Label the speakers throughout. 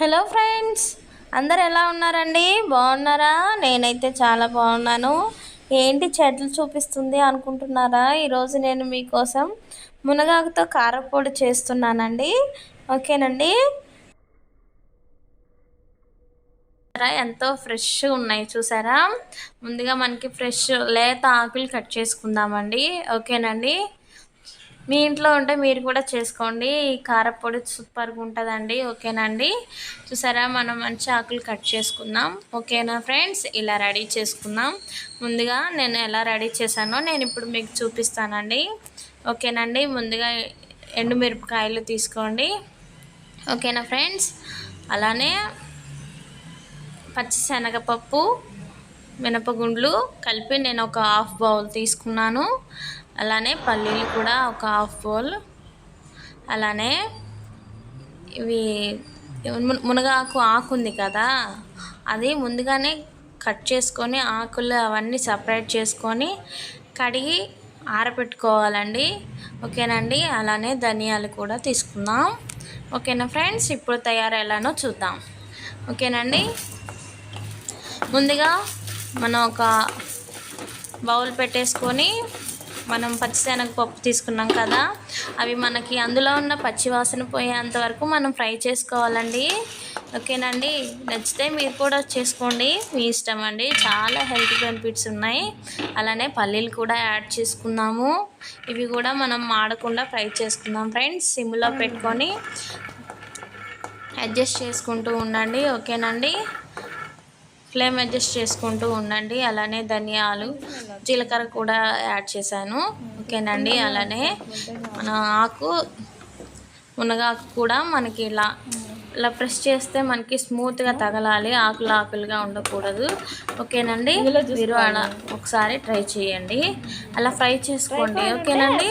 Speaker 1: Hello friends అందరు ఎలా ఉన్నారండి? బాగున్నారా? నేనైతే చాలా బాగున్నాను. ఏంటి చెట్లు చూపిస్తుంది అనుకుంటున్నారా? ఈరోజు నేను మీకోసం మునగాకుతో కారపొడి చేస్తున్నానండి. ఓకేనండి? ఎంతో ఫ్రెష్గా ఉన్నాయి చూసారా? ముందుగా మనకి ఫ్రెష్ లేత ఆకులు కట్ చేసుకుందామండి. ఓకేనండి? మీ ఇంట్లో ఉంటే మీరు కూడా చేసుకోండి. కారపొడి సూపర్గా ఉంటుందండి. ఓకేనండి చూసారా మనం మంచి ఆకులు కట్ చేసుకుందాం. ఓకేనా ఫ్రెండ్స్? ఇలా రెడీ చేసుకుందాం. ముందుగా నేను ఎలా రెడీ చేశానో నేను ఇప్పుడు మీకు చూపిస్తానండి. ఓకేనండి ముందుగా ఎండుమిరపకాయలు తీసుకోండి. ఓకేనా ఫ్రెండ్స్? అలానే పచ్చిశనగపప్పు మినపగుండ్లు కలిపి నేను ఒక హాఫ్ బౌల్ తీసుకున్నాను. అలానే పల్లీలు కూడా ఒక హాఫ్ బౌల్. అలానే ఇవి మునగాకు ఆకు ఉంది కదా అది ముందుగానే కట్ చేసుకొని ఆకులు అవన్నీ సపరేట్ చేసుకొని కడిగి ఆరబెట్టుకోవాలండి ఓకేనండి? అలానే ధనియాలు కూడా తీసుకుందాం. ఓకేనా ఫ్రెండ్స్? ఇప్పుడు తయారు ఎలానో చూద్దాం. ఓకేనండి? ముందుగా మనం ఒక బౌల్ పెట్టేసుకొని మనం పచ్చిశనగపప్పు తీసుకున్నాం కదా అవి మనకి అందులో ఉన్న పచ్చివాసన పోయేంత వరకు మనం ఫ్రై చేసుకోవాలండి. ఓకేనండి? నచ్చితే మీరు కూడా చేసుకోండి. మీ ఇష్టం అండి. చాలా హెల్త్ బెనిఫిట్స్ ఉన్నాయి. అలానే పల్లీలు కూడా యాడ్ చేసుకున్నాము. ఇవి కూడా మనం మాడకుండా ఫ్రై చేసుకుందాం ఫ్రెండ్స్. సిమ్లో పెట్టుకొని అడ్జస్ట్ చేసుకుంటూ ఉండండి. ఓకేనండి? ఫ్లేమ్ అడ్జస్ట్ చేసుకుంటూ ఉండండి. అలానే ధనియాలు జీలకర్ర కూడా యాడ్ చేశాను. ఓకేనండి? అలానే మన ఆకు మునగాకు కూడా మనకి ఇలా ఇలా ప్రెస్ చేస్తే మనకి స్మూత్గా తగలాలి ఆకులు ఆకులుగా ఉండకూడదు. ఓకేనండి? మీరు అలా ఒకసారి ట్రై చేయండి. అలా ఫ్రై చేసుకోండి. ఓకేనండి?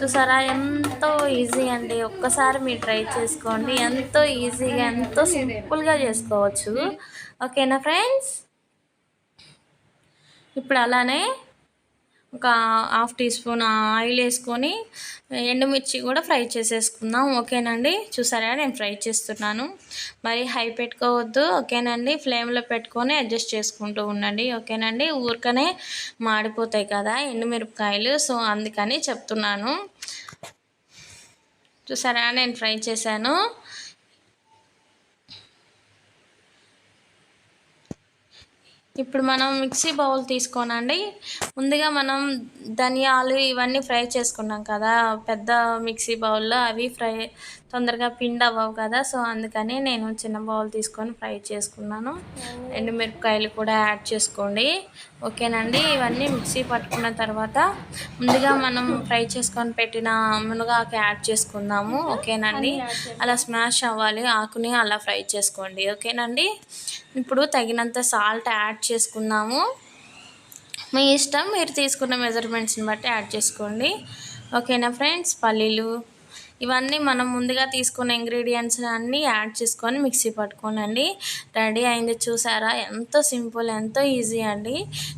Speaker 1: చూసారా? ఎంతో ఈజీ అండి. ఒక్కసారి మీరు ట్రై చేసుకోండి. ఎంతో ఈజీగా ఎంతో సింపుల్గా చేసుకోవచ్చు. ఓకేనా ఫ్రెండ్స్? ఇప్పుడు అలానే ఒక హాఫ్ టీ స్పూన్ ఆయిల్ వేసుకొని ఎండుమిర్చి కూడా ఫ్రై చేసేసుకుందాం. ఓకేనండి? చూసారా? నేను ఫ్రై చేస్తున్నాను. మరి హై పెట్టుకోవద్దు. ఓకేనండి? ఫ్లేమ్లో పెట్టుకొని అడ్జస్ట్ చేసుకుంటూ ఉండండి. ఓకేనండి? ఊరికనే మాడిపోతాయి కదా ఎండుమిరపకాయలు. సో అందుకని చెప్తున్నాను. చూసారా? నేను ఫ్రై చేశాను. ఇప్పుడు మనం మిక్సీ బౌల్ తీసుకోనండి. ముందుగా మనం ధనియాలు ఇవన్నీ ఫ్రై చేసుకున్నాం కదా. పెద్ద మిక్సీ బౌల్లో అవి ఫ్రై తొందరగా పిండి అవ్వవు కదా. సో అందుకని నేను చిన్న బౌల్ తీసుకొని ఫ్రై చేసుకున్నాను. ఎండుమిరపకాయలు కూడా యాడ్ చేసుకోండి. ఓకేనండి? ఇవన్నీ మిక్సీ పట్టుకున్న తర్వాత ముందుగా మనం ఫ్రై చేసుకొని పెట్టిన మునగాకు యాడ్ చేసుకుందాము. ఓకేనండి? అలా స్మాష్ అవ్వాలి. ఆకుని అలా ఫ్రై చేసుకోండి. ఓకేనండి? ఇప్పుడు తగినంత సాల్ట్ యాడ్ చేసుకుందాము. మీ ఇష్టం మీరు తీసుకున్న మెజర్మెంట్స్ని బట్టి యాడ్ చేసుకోండి. ఓకేనా ఫ్రెండ్స్? పల్లీలు. ఇవన్నీ మనం ముందుగా తీసుకున్న ఇంగ్రీడియంట్స్ అన్నీ యాడ్ చేసుకొని మిక్సీ పట్టుకోనండి. రెడీ అయింది చూసారా? ఎంతో సింపుల్ ఎంతో ఈజీ అండి.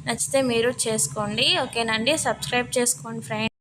Speaker 1: నచ్చితే మీరు చేసుకోండి. ఓకేనండి? సబ్స్క్రైబ్ చేసుకోండి ఫ్రెండ్స్.